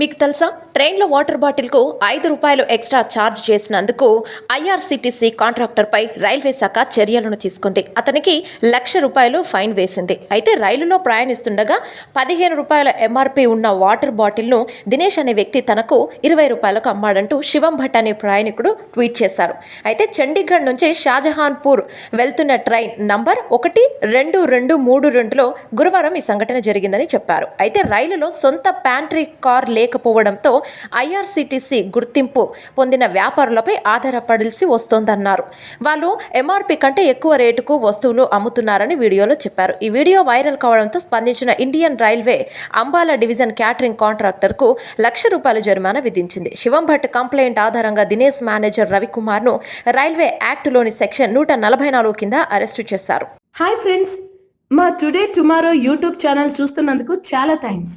మీకు తెలుసా? ట్రైన్లో వాటర్ బాటిల్కు ఐదు రూపాయలు ఎక్స్ట్రా ఛార్జ్ చేసినందుకు ఐఆర్సీటీసీ కాంట్రాక్టర్పై రైల్వే శాఖ చర్యలను తీసుకుంది. అతనికి లక్ష రూపాయలు ఫైన్ వేసింది. అయితే రైలులో ప్రయాణిస్తుండగా పదిహేను రూపాయల ఎంఆర్పీ ఉన్న వాటర్ బాటిల్ను దినేష్ అనే వ్యక్తి తనకు ఇరవై రూపాయలకు అమ్మాడంటూ శివం భట్ అనే ప్రయాణికుడు ట్వీట్ చేశారు. అయితే చండీగఢ్ నుంచి షాజహాన్పూర్ వెళ్తున్న ట్రైన్ నంబర్ ఒకటి రెండు రెండు మూడు రెండులో గురువారం ఈ సంఘటన జరిగిందని చెప్పారు. అయితే రైలులో సొంత ప్యాంట్రీ కార్ లేకపోవడంతో ఐఆర్సీటీసీ గుర్తింపు పొందిన వ్యాపారులపై ఆధారపడాల్సి వస్తోందన్నారు. వాళ్ళు ఎంఆర్పి కంటే ఎక్కువ రేటుకు వస్తువులు అమ్ముతున్నారని వీడియోలో చెప్పారు. ఈ వీడియో వైరల్ కావడంతో స్పందించిన Indian railway Ambala division catering కాంట్రాక్టర్కు లక్ష రూపాయల జరిమానా విధించింది. శివం భట్ కంప్లైంట్ ఆధారంగా దినేష్ మేనేజర్ రవికుమార్ను రైల్వే యాక్ట్లోని సెక్షన్ నూట నలభై నాలుగు కింద అరెస్టు చేశారు. హాయ్ ఫ్రెండ్స్ మా టుడే టుమారో యూట్యూబ్ ఛానల్ చూస్తున్నందుకు చాలా థ్యాంక్స్